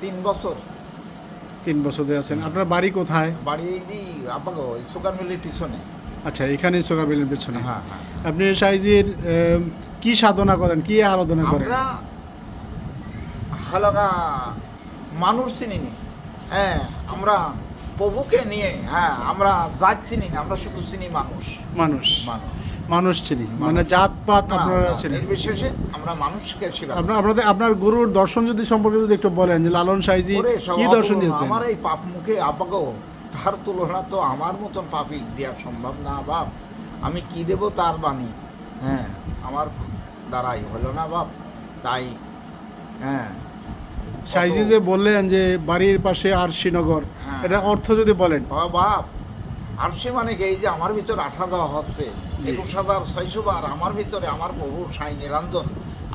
তিন বছর। তিন বছর ধরে আছেন। আপনার বাড়ি কোথায়? বাড়ি এই আপাগো সুগার মিলের পিছনে। আচ্ছা এখানে সোকাবিলের পেছনে। হ্যাঁ হ্যাঁ। আপনি সাইজির কি সাধনা করেন? কি আরাধনা করেন? আমরা হালকা মানুষ চিনি নি। হ্যাঁ আমরা প্রভুকে নিয়ে হ্যাঁ আমরা জাত চিনি না আমরা শুধু চিনি মানুষ। মানুষ। মানুষ। মানুষ চিনি মানে জাত পাত আপনারা না, চিনেন নির্বিশেষে আমরা মানুষকে সেবা। আপনার আপনাদের আপনার গুরুর দর্শন যদি সম্পর্কে যদি একটু বলেন যে লালন সাইজি কি দর্শন। দিয়েছেন আমার এই পাপ মুখে আবাগো তার তুলনা তো আমার মতন পাপি দেওয়া সম্ভব না বাপ আমি কি দেব তার বাণী হ্যাঁ আমার দ্বারাই হলো না বাপ তাই হ্যাঁ সাইজি যে বললেন যে বাড়ির পাশে আর শ্রীনগর হ্যাঁ। এটা অর্থ যদি বলেন বাপ আর সে মানে এই যে আমার ভিতরে আসা যাওয়া হচ্ছে একুশ হাজার ছয়শো বার আমার ভিতরে আমার প্রভু সাই নিরঞ্জন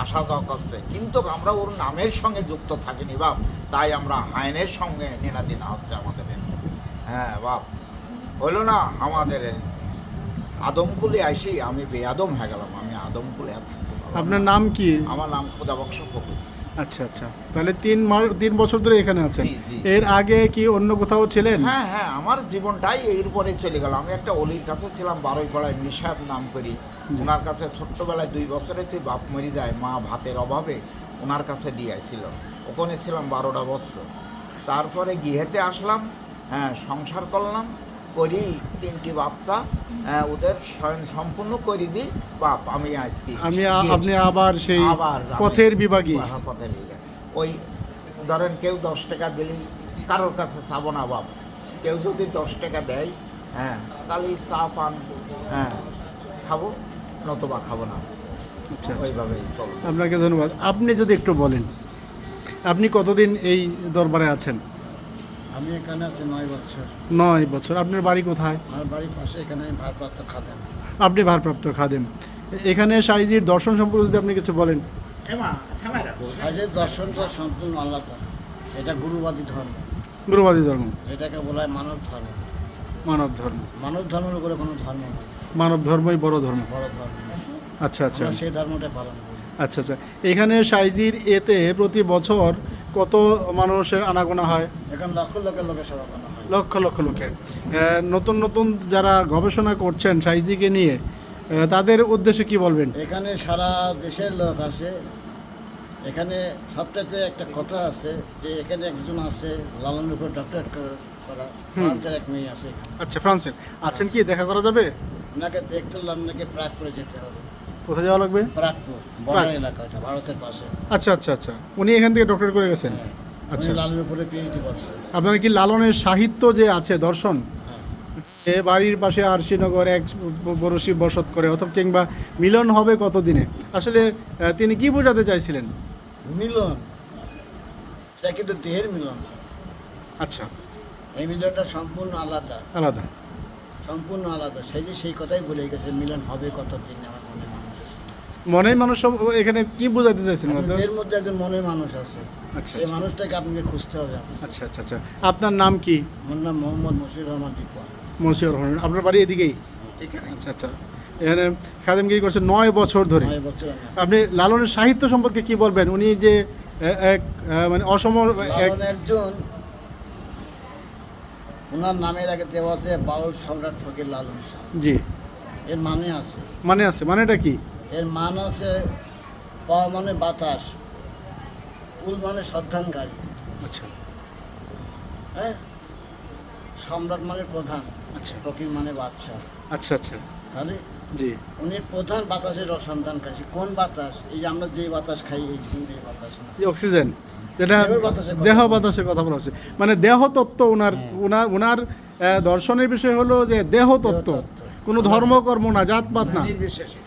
আসা যাওয়া করছে। কিন্তু আমরা ওর নামের সঙ্গে যুক্ত থাকিনি বাপ। তাই আমরা হায়নের সঙ্গে নেনাদিনা হচ্ছে আমাদের। হ্যাঁ বাপ। হলো না আমাদের আদমকুলে আইসি আমি বেআদম হয়ে গেলাম। আমি আদমকুলে আর থাকতে আপনার নাম কি? আমার নাম খোদা বক্স ফকির আচ্ছা আচ্ছা। তাহলে তিন মাস তিন বছর ধরে এখানে আছেন। জি, জি। এর আগে কি অন্য কোথাও ছিলেন? হ্যাঁ হ্যাঁ আমার জীবনটাই এর পরে চলে গেল। আমি একটা অলির কাছে ছিলাম বারোই পাড়ায় মিসাব নাম করি। ওনার কাছে ছোট্টবেলায় দুই বছরে তুই বাপ মরি যায় মা ভাতের অভাবে ওনার কাছে দিয়েছিল ওখানে ছিলাম বারোটা বছর। তারপরে গৃহেতে আসলাম হ্যাঁ সংসার করলাম। করি তিনটি বাচ্চা ওদের স্বয়ং সম্পূর্ণ করে দিই বাপ আমি আজকে আমি আপনি আবার সেই আবার পথের বিভাগী। পথের বিভাগে। ওই ধরেন কেউ দশ টাকা দিলেই কারোর কাছে চাবো না বাপ। কেউ যদি দশ টাকা দেয় হ্যাঁ তাহলে চা পান হ্যাঁ খাব নতুবা খাব না। আচ্ছা আচ্ছা। ওইভাবেই চলবে। আপনাকে ধন্যবাদ। আপনি যদি একটু বলেন আপনি কতদিন এই দরবারে আছেন? আমি এখানে আছি নয় বছর। নয় বছর। আপনার বাড়ি কোথায়? আমার বাড়ির পাশে এখানে আমি ভারপ্রাপ্ত খাদেন আপনি ভারপ্রাপ্ত খাদেম। এখানে সাইজির দর্শন সম্পর্কে যদি আপনি কিছু বলেন। রাখো। দর্শনটা সম্পূর্ণ আলাদা। এটা গুরুবাদী ধর্ম। গুরুবাদী ধর্ম। যেটাকে বলা হয় মানব ধর্ম। মানব ধর্ম। মানব ধর্মের উপরে কোনো ধর্ম নেই। মানব ধর্মই বড় ধর্ম। বড় ধর্ম। আচ্ছা আচ্ছা। সেই ধর্মটা পালন করি। আচ্ছা আচ্ছা। এখানে সাইজির এতে প্রতি বছর কত মানুষের আনাগোনা হয়? এখন লক্ষ লক্ষ লোকের হয়। লক্ষ লক্ষ লোকের। নতুন নতুন যারা গবেষণা করছেন সাইজিকে নিয়ে তাদের উদ্দেশ্যে কি বলবেন? এখানে সারা দেশের লোক আসে। এখানে সবচাইতে একটা কথা আছে যে এখানে একজন আছে লালনের উপর ডক্টরেট করা ফ্রান্সের এক মেয়ে আছে। আচ্ছা ফ্রান্সের। আছেন কি? দেখা করা যাবে? ওনাকে দেখতে হলে আপনাকে প্রাগপুরে যেতে হবে। কোথায় যাওয়া লাগবে? প্রাগপুর বর্ডার এলাকাটা ভারতের পাশে। আচ্ছা আচ্ছা আচ্ছা। উনি এখান থেকে ডক্টর করে গেছেন? হ্যাঁ। আচ্ছা। লালনের উপরে পিএইচডি করছে আপনার কি লালনের সাহিত্য যে আছে দর্শন? হ্যাঁ। এ বাড়ির পাশে আর শ্রীনগর এক বরশি বসত করে অথবা কিংবা মিলন হবে কতদিনে? আসলে তিনি কি বোঝাতে চাইছিলেন? মিলন? এটা কিন্তু দেহের মিলন। আচ্ছা। এই মিলনটা সম্পূর্ণ আলাদা। আলাদা। সম্পূর্ণ আলাদা। সেই যে সেই কথাই বলে গেছে মিলন হবে কতদিন আমার মনে মানুষ আছে মনের মানুষ এখানে কি বোঝাতে চাইছেন এর মধ্যে একজন মনের মানুষ আছে। আচ্ছা সেই আচ্ছা। মানুষটাকে আপনাকে খুঁজতে হবে আচ্ছা আচ্ছা আচ্ছা। আপনার নাম কি? আমার নাম মোহাম্মদ মুশির রহমান দীপা মশিউর রহমান। আপনার বাড়ি এদিকেই? এখানে আচ্ছা আচ্ছা। এখানে খাদেমগিরি করছে নয় বছর ধরে। আপনি লালনের সাহিত্য সম্পর্কে কি বলবেন? উনি যে এক মানে অসম একজন ওনার নামের আগে দেওয়া আছে বাউল সম্রাট ফকির লালন শাহ। জি। এর মানে আছে। মানে আছে। মানেটা কি? এর মান আছে পা মানে বাতাস কুল মানে শ্রদ্ধানকারী আচ্ছা। হ্যাঁ? সম্রাট মানে প্রধান আচ্ছা। ফকির মানে বাদশাহ। আচ্ছা আচ্ছা। তাহলে জি। উনি প্রধান বাতাসের সন্তান কাছে কোন বাতাস? এই যে আমরা যে বাতাস খাই এই এই বাতাস না। অক্সিজেন যেটা দেহ বাতাসের কথা দেহ বাতাসের কথা বলা হচ্ছে। মানে দেহ তত্ত্ব ওনার। ওনার ওনার দর্শনের বিষয় হলো যে দেহ তত্ত্ব। কোনো ধর্মকর্ম না জাতপাত না। নির্বিশেষে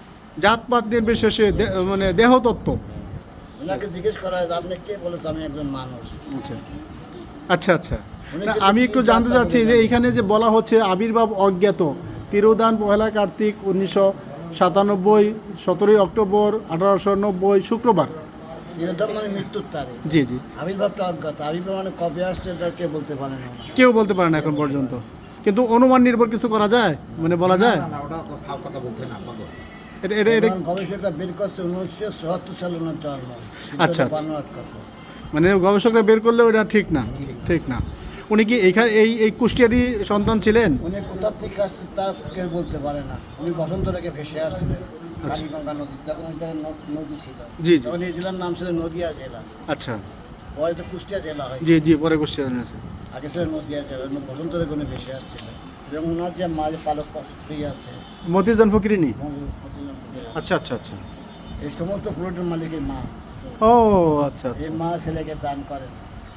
জাতপাত নির্বিশেষে মানে দেহতত্ত্ব। ওনাকে জিজ্ঞেস করা হয় আপনি কে? বলেছে আমি একজন মানুষ। আচ্ছা। আচ্ছা আচ্ছা। আমি একটু জানতে চাচ্ছি যে? এখানে যে বলা হচ্ছে আবির্ভাব অজ্ঞাত। তিরোদান পহেলা কার্তিক উনিশশো সাতানব্বই সতেরোই অক্টোবর আঠারোশো নব্বই শুক্রবার। মানে মৃত্যুর তারিখ। জি জি। আবির্ভাবটা অজ্ঞাত। আবির্ভাব মানে কবে আসছে কে বলতে পারে না। কেউ বলতে পারে না এখন পর্যন্ত। কিন্তু অনুমান নির্ভর কিছু করা যায়? মানে বলা যায়? না না ওটা কথা বলতে না পাবো এটা এটা এটা গবেষকরা বের করছে উনিশশো চুয়াত্তর সালে ওনার জন্ম আচ্ছা, আচ্ছা। মানে গবেষকরা বের করলে ওটা ঠিক না ঠিক না। উনি কি এইখানে এই এই কুষ্টিয়ারই সন্তান ছিলেন? উনি কোথা থেকে আসছে তা কেউ বলতে পারে না। উনি বসন্ত রেখে ভেসে আসছিলেন কালীগঙ্গা নদী যখন ওইটা নদী ছিল। জি। তখন এই জেলার নাম ছিল নদিয়া জেলা। আচ্ছা। পরে তো কুষ্টিয়া জেলা হয় জি জি পরে কুষ্টিয়া আছে আগে ছিল নদিয়া জেলা বসন্ত রেখে উনি ভেসে আসছিলেন। এবং ওনার যে পালক স্ত্রী আছে। মতিজান ফকিরিনি? আচ্ছা আচ্ছা আচ্ছা। এই সমস্ত প্লটের মালিকের মা। ও আচ্ছা এই আচ্ছা। মা ছেলেকে দান করেন।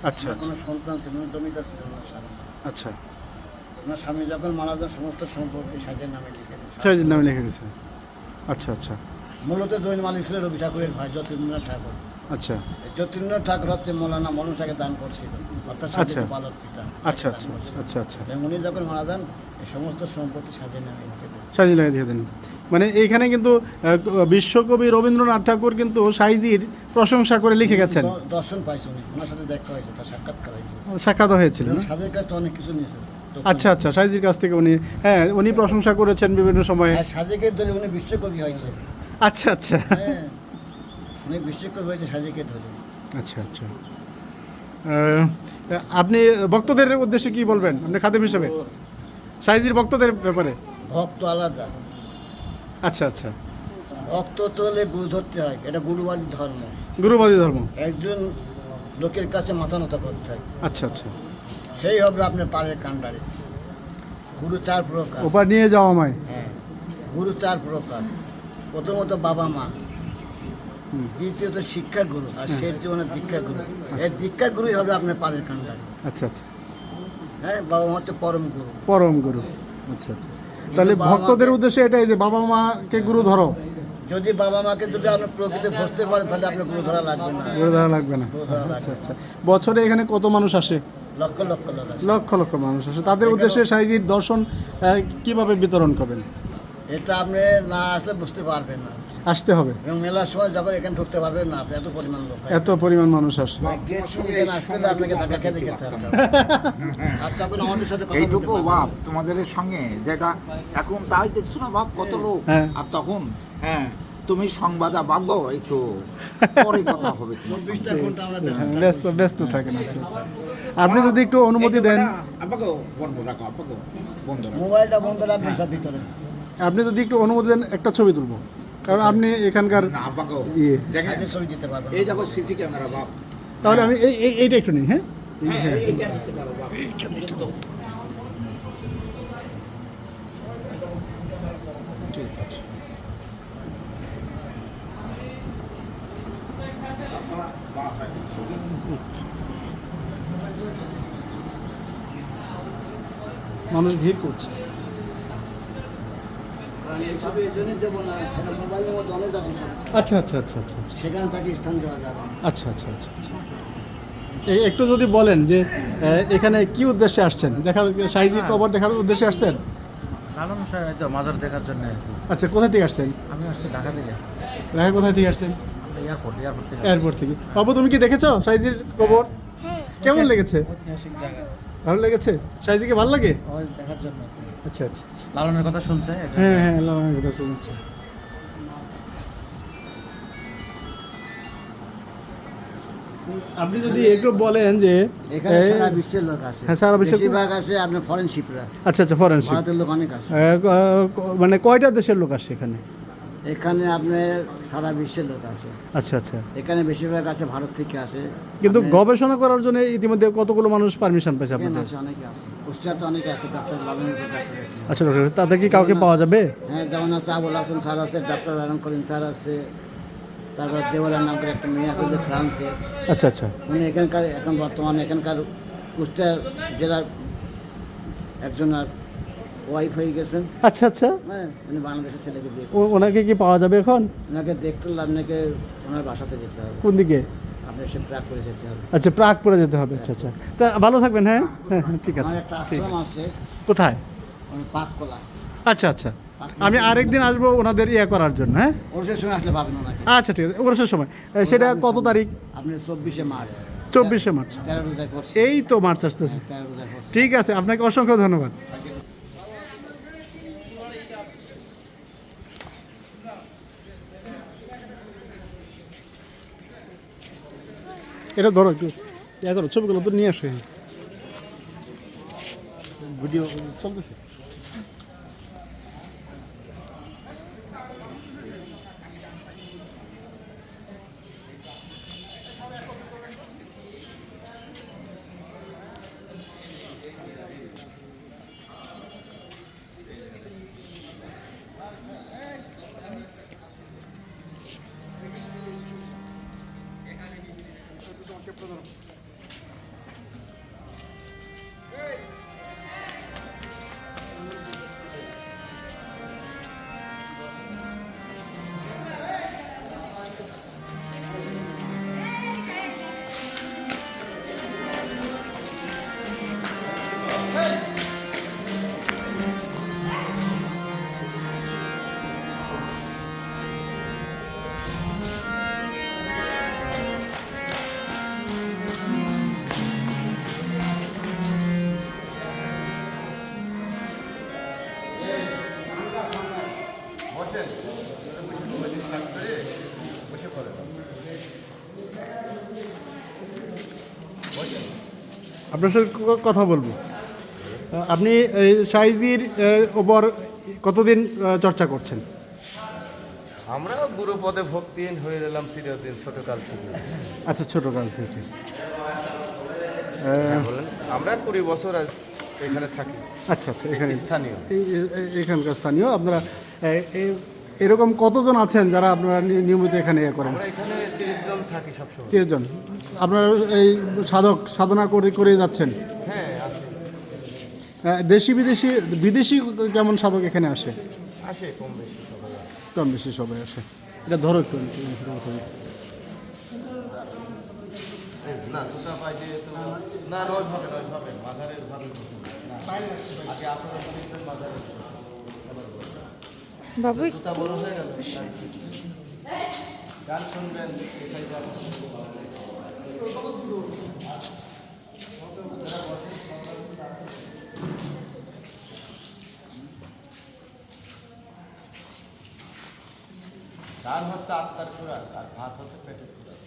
আচ্ছা আচ্ছা। কোনো সন্তান জমিদার ছিলেন ওনার স্বামী। আচ্ছা। ওনার স্বামী যখন মারা যান সমস্ত সম্পত্তি সাজের নামে লিখে নামে লিখে গেছে আচ্ছা আচ্ছা। মূলত জৈন মালিক ছিল রবি ঠাকুরের ভাই যতীন্দ্রনাথ ঠাকুর। আচ্ছা। যতীন্দ্রনাথ ঠাকুর হচ্ছে মৌলানা শাহকে দান করছিল অর্থাৎ আচ্ছা। বালক পিতা আচ্ছা আচ্ছা আচ্ছা আচ্ছা। উনি যখন মারা যান এই সমস্ত সম্পত্তি সাজের নামে লিখে দেন। দিয়ে দেন। মানে এইখানে কিন্তু বিশ্বকবি রবীন্দ্রনাথ ঠাকুর কিন্তু সাইজির প্রশংসা করে লিখে গেছেন। দর্শন পাইছে উনি। ওনার সাথে দেখা হয়েছে তার সাক্ষাৎকার হয়েছে। সাক্ষাৎ হয়েছিল সাজের কাছে অনেক কিছু নিয়েছে আচ্ছা আচ্ছা সাইজির কাছ থেকে উনি হ্যাঁ উনি প্রশংসা করেছেন বিভিন্ন সময়ে। আর সাজেকে ধরে উনি বিশ্বকবি হয়েছে। আচ্ছা আচ্ছা। উনি বিশ্বকবি হয়েছে সাজেকে ধরে। আচ্ছা আচ্ছা। আপনি ভক্তদের উদ্দেশ্যে কি বলবেন? আপনি খাদেম হিসেবে? সাইজির ভক্তদের ব্যাপারে? ভক্ত আলাদা। আচ্ছা আচ্ছা। ভক্ত তো হলে গুরু ধরতে হয় এটা গুরুবাদী ধর্ম। গুরুবাদী ধর্ম। একজন লোকের কাছে মাথা নত করতে হয়। আচ্ছা আচ্ছা। সেই হবে আপনার পাড়ের কাণ্ডারে। গুরু চার প্রকার। ওপার নিয়ে যাওয়া আমায়। হ্যাঁ গুরু চার প্রকার। প্রথমত বাবা মা। দ্বিতীয়ত শিক্ষা গুরু আর শেষ জীবনে দীক্ষা গুরু এই দীক্ষা গুরুই হবে আপনার পাড়ের কাণ্ডারে। আচ্ছা আচ্ছা। হ্যাঁ বাবা মা হচ্ছে পরম গুরু। পরম গুরু। আচ্ছা আচ্ছা। তাহলে ভক্তদের উদ্দেশ্যে এটাই যে বাবা মাকে গুরু ধরো। যদি বাবা মাকে যদি আপনি প্রকৃতি বসতে পারেন তাহলে আপনার গুরু ধরা লাগবে না। গুরু ধরা লাগবে না। আচ্ছা আচ্ছা। বছরে এখানে কত মানুষ আসে? লক্ষ লক্ষ লক্ষ লক্ষ মানুষ আসে। তাদের উদ্দেশ্যে সাইজির দর্শন কীভাবে বিতরণ করবেন? এটা আপনি না আসলে বুঝতে পারবেন না। আসতে হবে। এবং মেলার সময় যখন এখানে ঢুকতে পারবেন না আপনি এত পরিমাণ লোক এত পরিমাণ মানুষ আসে। গেট শুনতে না আসতে হলে আপনাকে ধাক্কা খেতে খেতে হবে। আর তখন আমাদের সাথে কথা এইটুকু বাপ তোমাদের সঙ্গে যেটা এখন তাই দেখছ না বাপ কত লোক? হ্যাঁ। আর তখন হ্যাঁ তুমি সংবাদা ভাবো একটু পরে কথা হবে ব্যস্ত হ্যাঁ, থাকি। ব্যস্ত ব্যস্ত থাকেন আচ্ছা। আপনি যদি একটু অনুমতি দেন। আপাকে বন্ধ রাখো আপাকে বন্ধ মোবাইলটা বন্ধ রাখবেন সব ভিতরে। আপনি যদি একটু অনুমতি দেন একটা ছবি তুলবো। কারণ আপনি এখানকার ইয়ে। এই দেখো সিসি ক্যামেরা বাপ। তাহলে আমি এই এই- এইটা একটু নিই হ্যাঁ? হ্যাঁ পারো বাপ। ঠিক আছে। মানুষ ভিড় করছে। আচ্ছা আচ্ছা আচ্ছা আচ্ছা আচ্ছা। সেখানে তাকে স্থান দেওয়া যাবে। আচ্ছা আচ্ছা আচ্ছা আচ্ছা। একটু যদি বলেন যে এখানে কি উদ্দেশ্যে আসছেন? দেখার সাইজি কবর দেখার উদ্দেশ্যে আসছেন? এই তো মাজার দেখার জন্য আচ্ছা কোথা থেকে আসছেন? আমি আসছি ঢাকা থেকে। ঢাকা কোথায় থেকে আসছেন? এয়ারপোর্ট এয়ারপোর্ট থেকে। এয়ারপোর্ট থেকে। বাবু তুমি কি দেখেছ সাইজির কবর? কেমন লেগেছে? ঐতিহাসিক জায়গা। ভালো লেগেছে? সাইজিকে ভালো লাগে? দেখার জন্য আচ্ছা আচ্ছা আচ্ছা। লালনের কথা শুনছে হ্যাঁ হ্যাঁ লালনের কথা শুনছে। আপনি যদি একটু বলেন যে এখানে সারা বিশ্বের লোক আসে। হ্যাঁ, সারা বিশ্বের- বেশিরভাগ আসে আপনার ফরেনশিপরা আচ্ছা আচ্ছা ফরেন্সিক ভারতের লোক অনেক আসে। মানে কয়টা দেশের লোক আসে এখানে? এখানে আপনার সারা বিশ্বের লোক আছে। আচ্ছা আচ্ছা। এখানে বেশিরভাগ আছে ভারত থেকে আসে কিন্তু গবেষণা করার জন্য ইতিমধ্যে কতগুলো মানুষ পারমিশন পেয়েছে আপনাদের? আসে অনেকে আসে কুষ্টিয়াতে অনেকে আছে ডক্টর লালন আচ্ছা ডক্টর তাদের কি কাউকে পাওয়া যাবে? হ্যাঁ যেমন আছে আবুল হাসান স্যার আছে ডক্টর রায়ন করিম স্যার আছে। তারপর দেওয়ালার নাম করে একটা মেয়ে আছে যে ফ্রান্সে। আচ্ছা আচ্ছা। উনি এখানকার এখন বর্তমানে এখানকার কুষ্টিয়া জেলার একজন আর ওয়াইফ হয়ে গেছেন। আচ্ছা আচ্ছা। হ্যাঁ উনি বাংলাদেশের ছেলেকে বিয়ে ও- ওনাকে কি পাওয়া যাবে এখন? ওনাকে দেখতে হলে আপনাকে ওনার বাসাতে যেতে হবে। কোন দিকে? আপনি সে প্র্যাক করে যেতে হবে। আচ্ছা প্রাগ পরে যেতে হবে। আচ্ছা আচ্ছা। তা ভালো থাকবেন হ্যাঁ? হ্যাঁ হ্যাঁ, ঠিক আছে। আমার একটা ঠিক আশ্রম আছে। আছে। কোথায়? পাককলা। আচ্ছা আচ্ছা। আমি আরেকদিন আসব ওনাদের ইয়ে করার জন্য হ্যাঁ? ওরসের সময় আসলে পাবেন ওনাকে। আচ্ছা ঠিক আছে। ওরসের সময়। সেটা কত তারিখ? আপনি চব্বিশে মার্চ। চব্বিশে মার্চ। তেরো রোজায় করছে। এই তো মার্চ আসতেছে। তেরো রোজায় করছে। ঠিক আছে আপনাকে অসংখ্য ধন্যবাদ। এটা ধরো একটু করো ছবিগুলো তো নিয়ে আসে ভিডিও চলতেছে? ఓకే బ్రదర్ আপনার সাথে কথা বলব। আপনি এই সাইজির ওপর কতদিন চর্চা করছেন? আমরা গুরু পদে ভক্তিহীন হয়ে এলাম চিরদিন ছোটকাল থেকে। আচ্ছা ছোটোকাল থেকে। বলেন। আমরা কুড়ি বছর আজ এখানে থাকি। আচ্ছা আচ্ছা এখানে স্থানীয়। এখানকার স্থানীয়। আপনারা এরকম কতজন আছেন যারা আপনারা নিয়মিত এখানে ইয়ে করেন? তিরিশ জন তিনজন আপনারা এই সাধক সাধনা করে করে যাচ্ছেন? হ্যাঁ দেশি বিদেশি বিদেশি কেমন সাধক এখানে আসে? আসে কম বেশি সবাই আসে। কম বেশি সবাই আসে। এটা ধরো একটু না বাবু জুতা বড় হয়ে গেল গান শুনবেন এসআই হচ্ছে আত্মার খোরাক আর ভাত হচ্ছে পেটের খোরাক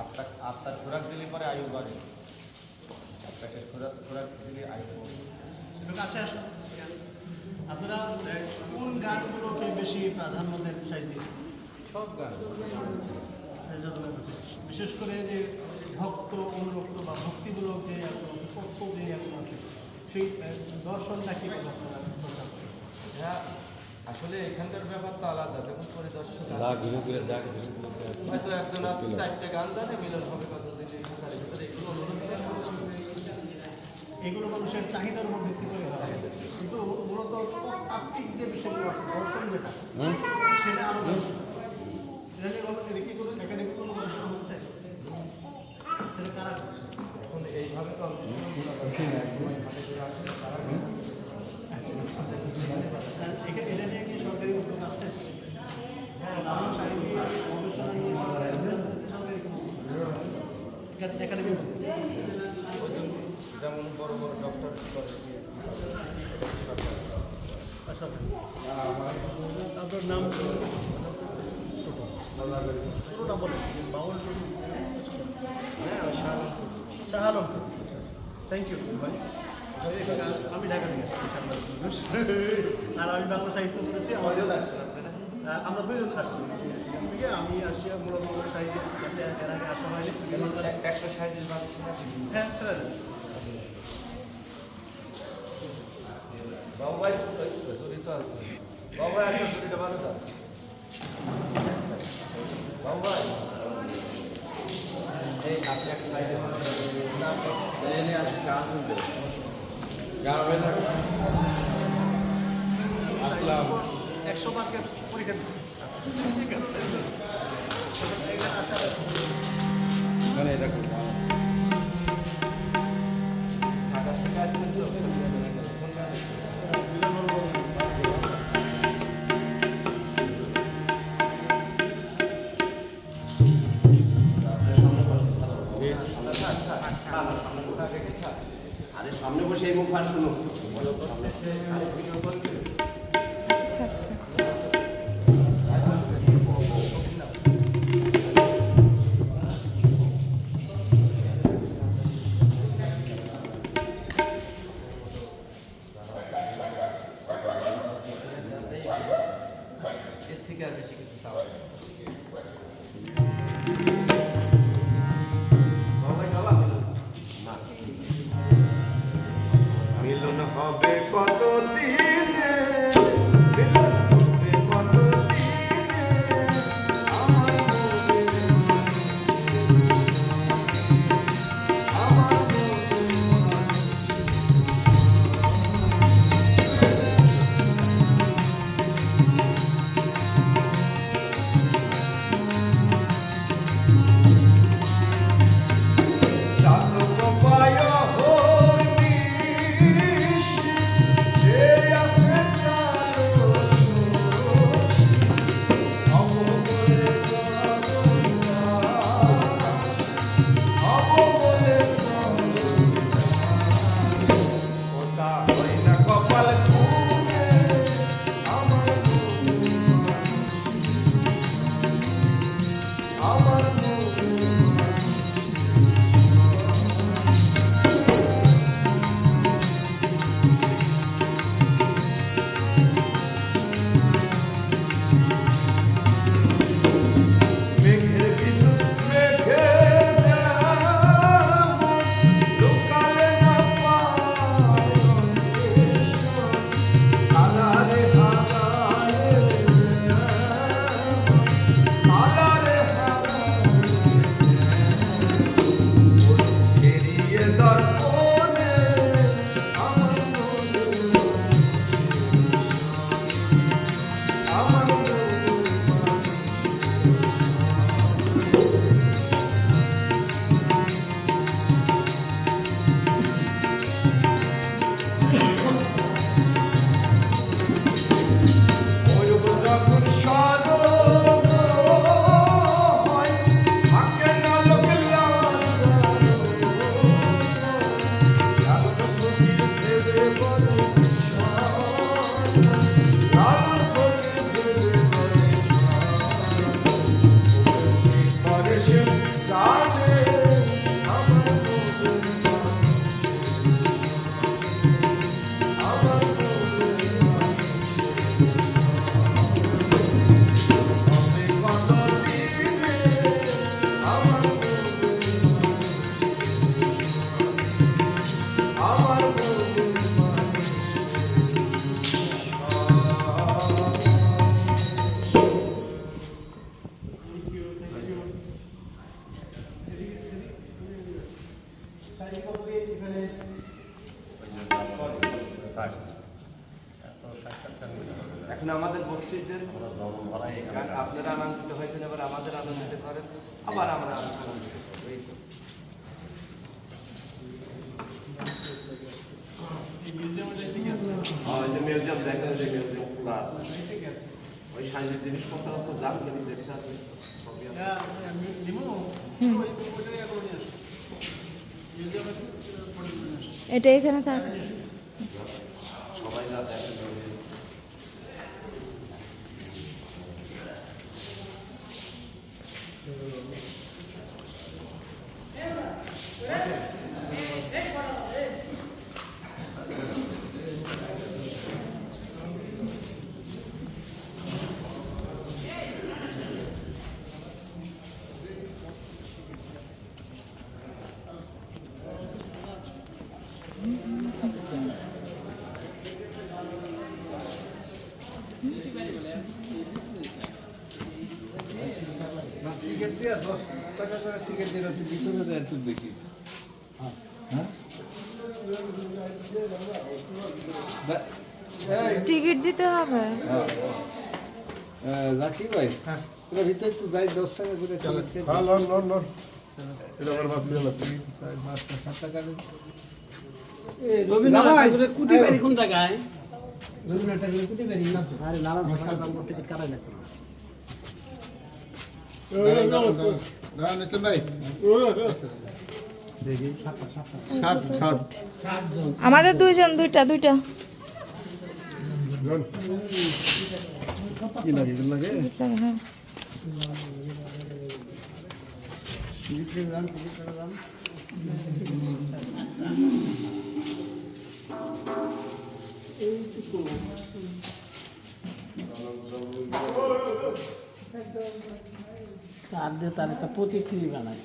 আত্মা আত্মার খোরাক দিলে পরে আয়ু বাড়ে। আর পেটের খোরাক খোরাক দিলে আয়ু কমে কাছে আসুন আপনারা কোন গানগুলোকে বেশি প্রাধান্য দেন চাইছি সব গান। বিশেষ করে যে ভক্ত অনুরক্ত বা ভক্তিমূলক যে এখন আছে তত্ত্ব যে এখন আছে সেই এ, দর্শনটা কি আপনারা প্রচার করেন? আসলে এখানকার ব্যাপার তো আলাদা যখন পরিদর্শক হয়তো একজন আছে চারটে গান জানে মিলন হবে কতদিন এই সংসারের ভিতরে এগুলো অনুরোধ এগুলো মানুষের চাহিদার উপর ভিত্তি করে হয় কিন্তু মূলত তাত্ত্বিক যে বিষয়গুলো আছে দর্শন যেটা সেটা আলাদা এটা কি কোনো একাডেমিক কোনো গবেষণা হচ্ছে? এটা কারা করছে? এখন এইভাবে তো আচ্ছা আচ্ছা। আর এটা নিয়ে কি সরকারি উদ্যোগ আছে লালন সাহেবী গবেষণা নিয়ে সরকারি উদ্যোগ আছে সরকারি কোনো উদ্যোগ আছে একা- একাডেমিক উদ্যোগ যেমন বড় বড় ডক্টর করে আপনার নাম পুরোটা বলেন বাউল শাহ আচ্ছা আচ্ছা থ্যাংক ইউ ভাই আমি ঢাকা থেকে আসছি আর আমি বাংলা সাহিত্য পড়েছি আমাদের আমরা দুইজন আসছি এখান থেকে আমি আসছি মূলত সাহিত্য এর আগে আসা হয়নি একটা হ্যাঁ সেটা বাবু আছে। বাবু একটা জড়িটা ভালো তো? বাবু এই আপনি এক সাইডে এনে আছে শুনতে গান হবে। না আসলাম। একশো মার্কের পরীক্ষা দিচ্ছি। এখানে আসা সামনে নিয়ে আসো এটা এখানে থাক সবাই যা দেখেন ওই- টিকিট দিয়ে দশ টাকা করে টিকিট দিলে তুই ভিতরে দেয় তুই দেখি। হ্যাঁ এই টিকিট দিতে হবে। রাখি ভাই। তোরা ভিতরে তুই যাই দশ টাকা করে হ্যাঁ লন লন লন। চার পাঁচটা সাত টাকা রবীন্দ্রনাথ ঠাকুরের কুটি বাড়ি কোন জায়গায়? রবীন্দ্রনাথ ঠাকুরের কুটি বাড়ি। আরে লালা ভাষা দাম টিকিট কাটাই লাগতো না আমাদের দুইজন দুইটা দুইটা। তার দিয়ে তার একটা প্রতিকৃতি বানায়।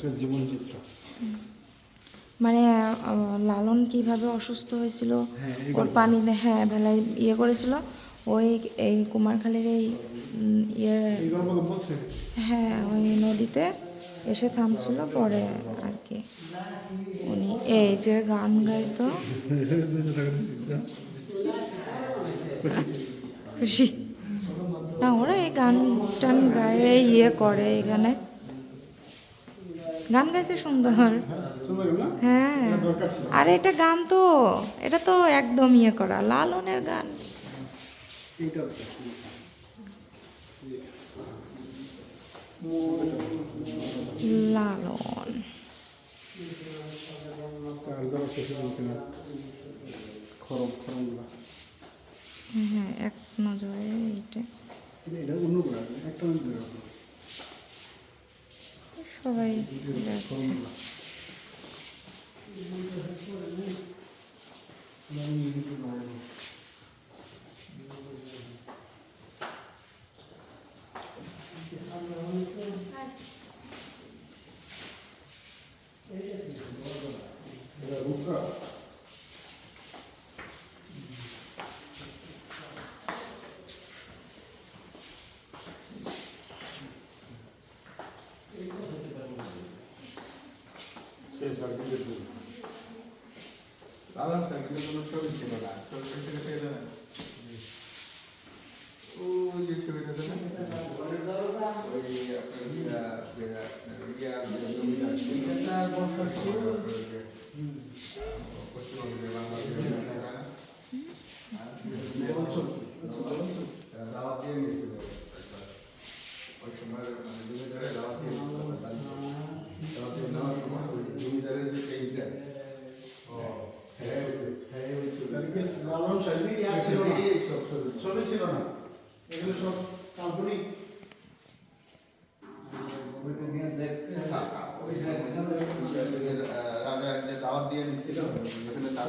একটা মানে লালন কীভাবে অসুস্থ হয়েছিল ওর পানি হ্যাঁ ভেলায় ইয়ে করেছিল ওই এই কুমারখালীর এই ইয়ে হ্যাঁ ওই নদীতে এসে থামছিল পরে আর কি। উনি এই যে গান গাইতো। খুশি। না ওরা এই গান টান গায়ে ইয়ে করে এখানে। গান গাইছে সুন্দর। হ্যাঁ। আর এটা গান তো, এটা তো একদম ইয়ে করা, লালনের গান। লালন। হ্যাঁ এক নজরে এইটা। এটা অন্য করে একটা অন্য করে সবাই যাচ্ছে জমিদারের যে